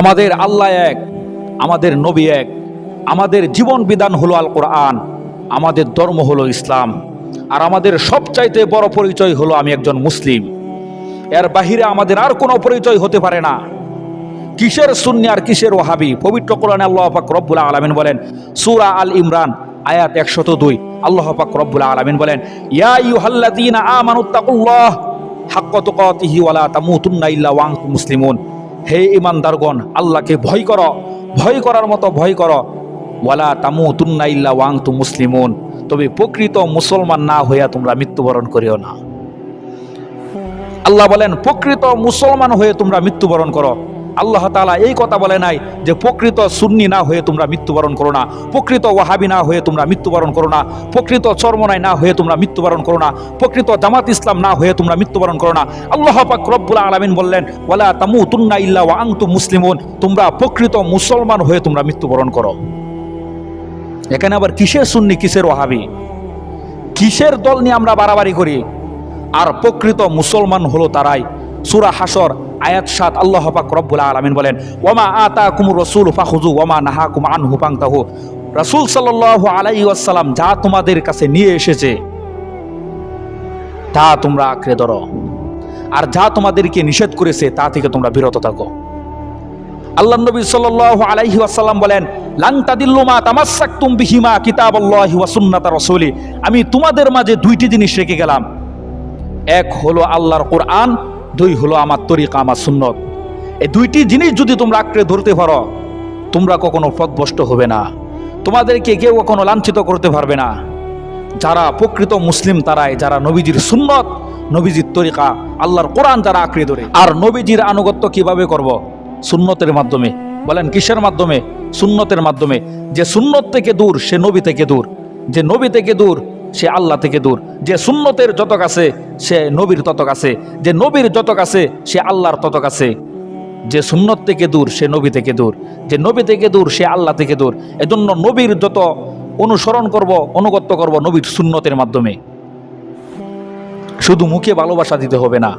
আমাদের আল্লাহ এক, আমাদের নবী এক, আমাদের জীবন বিধান হলো আল কোরআন আমাদের ধর্ম হলো ইসলাম, আর আমাদের সবচাইতে বড় পরিচয় হলো আমি একজন মুসলিম। এর বাহিরে আমাদের আর কোনো পরিচয় হতে পারে না। কিসের সুন্নি আর কিসের ওহাবি পবিত্র কোরআনে আল্লাহ পাক রব্বুল আলামিন বলেন, সূরা আল ইমরান আয়াত একশত দুই। আল্লাহ পাক রব্বুল আলামিন বলেন, ইয়া আইয়ুহাল্লাযীনা আমানুত্তাকুল্লাহ হাক্ক তুকাতিহি ওয়ালা তামুতুন্না ইল্লা ওয়া মুসলিমুন। হে ইমানদারগণ, আল্লাহকে ভয় কর, ভয় করার মতো ভয় কর। ওয়ালা তামুতুন্না ইল্লা ওয়াং তু মুসলিমুন। তবে প্রকৃত মুসলমান না হইয়া তোমরা মৃত্যুবরণ করিও না। আল্লাহ বলেন, প্রকৃত মুসলমান হয়ে তোমরা মৃত্যুবরণ করো। আল্লাহ তাআলা এই কথা বলে নাই যে প্রকৃত সুন্নি না হয়ে তোমরা মৃত্যুবরণ করো না, প্রকৃত ওয়াহাবি না হয়ে তোমরা মৃত্যুবরণ করো না, প্রকৃত চর্মনাই না হয়ে তোমরা মৃত্যুবরণ করো না, প্রকৃত জামাত ইসলাম না হয়ে তোমরা মৃত্যুবরণ করো না। আল্লাহ পাক রব্বুল আলামিন বললেন, ওয়ালা তামুতুন্না ইল্লা ওয়া আনতুম মুসলিমুন তোমরা প্রকৃত মুসলমান হয়ে তোমরা মৃত্যুবরণ করো। এখানে আবার কিসের সুন্নি, কিসের ওয়াহাবি? কিসের দল নিয়ে আমরা বাড়াবাড়ি করি? আর প্রকৃত মুসলমান হলো তারাই। সুরা হাসর আয়াত সাত, আল্লাহ পাক রব্বুল আলামিন বলেন, ওমা আতা কুমুর রসুল ফাহুজু ওমা নাহা কুম আনহু পাংতাহু রাসূল সাল্লাল্লাহু আলাইহি ওয়াসাল্লাম যা তোমাদের কাছে নিয়ে এসেছে, তা তোমরা আঁকড়ে ধরো। আর যা তোমাদেরকে নিষেধ করেছে, তা থেকে তোমরা বিরত থাকো। আল্লাহ নবী সাল্লাল্লাহু আলাইহি ওয়াসাল্লাম বলেন লাং তাদিল্লু মা তামাসসাকতুম বিহিমা কিতাবাল্লাহি ওয়া সুন্নাতা রাসূলি। আমি তোমাদের মাঝে দুইটি জিনিস রেখে গেলাম। এক হলো আল্লাহর কোরআন দুই হলো আমার তরিকা, আমার সুন্নত। এই দুইটি জিনিস যদি তোমরা আঁকড়ে ধরতে পারো, তোমরা কখনো পথভ্রষ্ট হবে না। তোমাদেরকে কেউ কখনো লাঞ্ছিত করতে পারবে না। যারা প্রকৃত মুসলিম তারাই, যারা নবীজির সুন্নত, নবীজির তরিকা, আল্লাহর কোরআন যারা আঁকড়ে ধরে। আর নবীজির আনুগত্য কীভাবে করব? সুন্নতের মাধ্যমে। বলেন, কিসের মাধ্যমে? সুন্নতের মাধ্যমে। যে সুন্নত থেকে দূর, সে নবী থেকে দূর। যে নবী থেকে দূর সে আল্লাহ থেকে দূর। যে সুন্নতের যত কাছে সে নবীর তত কাছে যে নবীর যত কাছে সে আল্লাহর তত কাছে যে সুন্নত থেকে দূর, সে নবী থেকে দূর। যে নবী থেকে দূর, সে আল্লাহ থেকে দূর। এজন্য নবীর যত অনুসরণ করব, অনুগত্য করব, নবীর সুন্নতের মাধ্যমে। শুধু মুখে ভালোবাসা দিতে হবে না।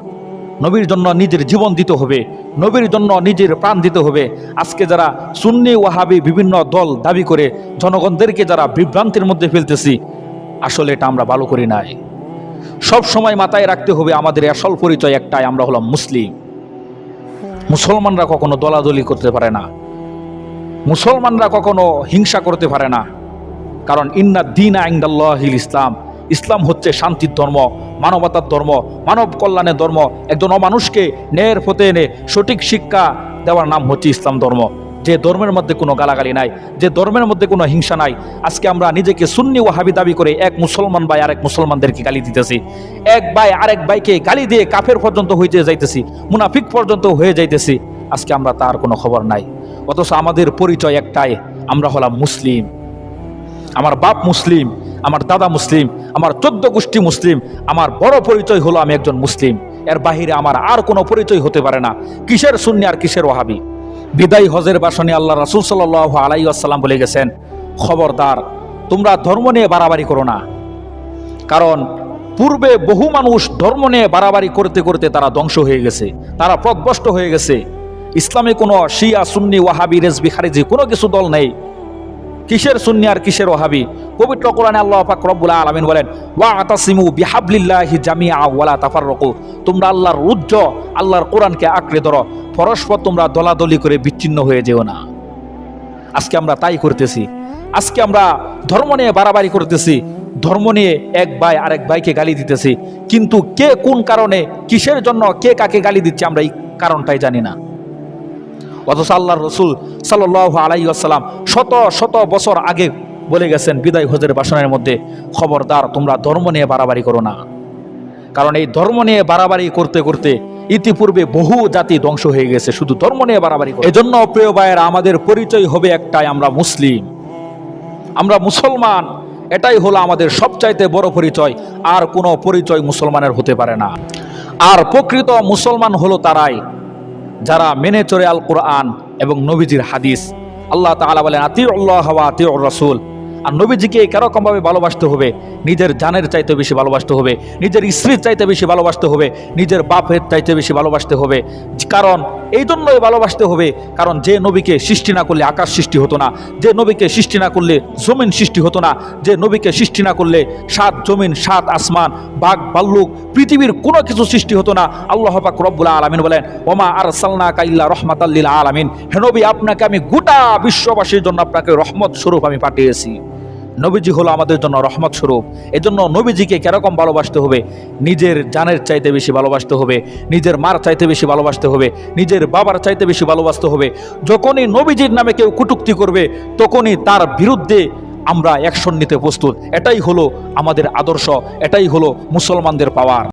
নবীর জন্য নিজের জীবন দিতে হবে। নবীর জন্য নিজের প্রাণ দিতে হবে। আজকে যারা সুন্নি ওয়াহাবি বিভিন্ন দল দাবি করে, জনগণদেরকে যারা বিভ্রান্তির মধ্যে ফেলতেছি আসলে এটা আমরা ভালো করি নাই। সব সময় মাথায় রাখতে হবে আমাদের আসল পরিচয় একটাই, আমরা হলাম মুসলিম। মুসলমানরা কখনো দলাদলি করতে পারে না। মুসলমানরা কখনো হিংসা করতে পারে না। কারণ ইন্না দিন আইন্দাল্লাহিল ইসলাম। ইসলাম হচ্ছে শান্তির ধর্ম, মানবতার ধর্ম, মানব কল্যাণের ধর্ম। একজন অমানুষকে ন্যায়ের পথে এনে সঠিক শিক্ষা দেওয়ার নাম হচ্ছে ইসলাম ধর্ম। যে ধর্মের মধ্যে কোনো গালাগালি নাই, যে ধর্মের মধ্যে কোনো হিংসা নাই। আজকে আমরা নিজেকে সুন্নি ওয়াহাবি দাবি করে এক মুসলমান ভাই আরেক মুসলমানদেরকে গালি দিতেছি। এক ভাই আরেক ভাইকে গালি দিয়ে কাফের পর্যন্ত হয়ে যাইতেছি, মুনাফিক পর্যন্ত হয়ে যাইতেছি, আজকে আমরা তার কোনো খবর নাই। অথচ আমাদের পরিচয় একটাই, আমরা হলাম মুসলিম। আমার বাপ মুসলিম, আমার দাদা মুসলিম, আমার চোদ্দ গোষ্ঠী মুসলিম, আমার বড় পরিচয় হলো আমি একজন মুসলিম। এর বাহিরে আমার আর কোনো পরিচয় হতে পারে না। কিসের সুন্নি আর কিসের ওয়াহাবি? বিদায় হজের বাসনে আল্লাহ রাসুল সাল আলাই আসসালাম বলে গেছেন, খবরদার, তোমরা ধর্ম নিয়ে বাড়াবাড়ি করো না। কারণ পূর্বে বহু মানুষ ধর্ম নিয়ে বাড়াবাড়ি করতে করতে তারা ধ্বংস হয়ে গেছে, তারা পথভ্রষ্ট হয়ে গেছে। ইসলামে কোনো শিয়া, সুন্নি, ওয়াহাবি, রেজবি, খারিজি কোনো কিছু দল নেই। কিসের সুন্নি আর কিসের ওহাবি পবিত্র কোরআনে আল্লাহ পাক রব্বুল আলামিন বলেন ওয়া আতাসিমু বিহাবলিল্লাহি জামিআ ওয়ালা তাফাররাকু। তোমরা আল্লাহর উজ্জ আল্লাহর কোরআনকে আঁকড়ে ধরো। পরস্পর তোমরা দলাদলি করে বিচ্ছিন্ন হয়ে যেও না। আজকে আমরা তাই করতেছি। আজকে আমরা ধর্ম নিয়ে বাড়াবাড়ি করতেছি। ধর্ম নিয়ে এক ভাই আরেক ভাইকে গালি দিতেছি। কিন্তু কে কোন কারণে, কিসের জন্য কে কাকে গালি দিচ্ছে আমরা এই কারণটাই জানি না। অথচ আল্লাহ রসুল সাল্লাহ আলাই আসসালাম শত শত বছর আগে বলে গেছেন, বিদায় হজের বাসনের মধ্যে, খবরদার, তোমরা ধর্ম নিয়ে বাড়াবাড়ি করো না। কারণ এই ধর্ম নিয়ে বাড়াবাড়ি করতে করতে ইতিপূর্বে বহু জাতি ধ্বংস হয়ে গেছে, শুধু ধর্ম নিয়ে বাড়াবাড়ি এজন্য প্রিয় ভাইয়েরা, আমাদের পরিচয় হবে একটাই, আমরা মুসলিম। আমরা মুসলমান, এটাই হলো আমাদের সবচাইতে বড় পরিচয়, আর কোনো পরিচয় মুসলমানের হতে পারে না। আর প্রকৃত মুসলমান হলো তারাই, যারা মেনে চলে আল কোরআন এবং নবীজির হাদিস। আল্লাহ তাআলা বলেন আতি আল্লাহ আতি রসুল। আর নবীজিকে কেরকমভাবে ভালোবাসতে হবে। নিজের জানের চাইতে বেশি ভালোবাসতে হবে। নিজের স্ত্রীর চাইতে বেশি ভালোবাসতে হবে। নিজের বাপের চাইতে বেশি ভালোবাসতে হবে। কারণ এই জন্যই ভালোবাসতে হবে। কারণ যে নবীকে সৃষ্টি না করলে আকাশ সৃষ্টি হতো না। যে নবীকে সৃষ্টি না করলে জমিন সৃষ্টি হতো না। যে নবীকে সৃষ্টি না করলে সাত জমিন, সাত আসমান, বাঘ, ভাল্লুক, পৃথিবীর কোনো কিছু সৃষ্টি হতো না। আল্লাহ পাক রব্বুল আলমিন বলেন, ওমা আর সালনা কাইল্লা রহমাতাল্লিল আলামিন। হে নবী, আপনাকে আমি গোটা বিশ্ববাসীর জন্য আপনাকে রহমত স্বরূপ আমি পাঠিয়েছি। নবীজি হলো আমাদের জন্য রহমত স্বরূপ। এজন্য নবীজিকে কেরকম ভালোবাসতে হবে? নিজের জানের চাইতে বেশি ভালোবাসতে হবে, নিজের মার চাইতে বেশি ভালোবাসতে হবে, নিজের বাবার চাইতে বেশি ভালোবাসতে হবে। যখনই নবীজির নামে কেউ কুটুক্তি করবে, তখনই তার বিরুদ্ধে আমরা অ্যাকশন নিতে প্রস্তুত। এটাই হলো আমাদের আদর্শ, এটাই হলো মুসলমানদের পাওয়ার।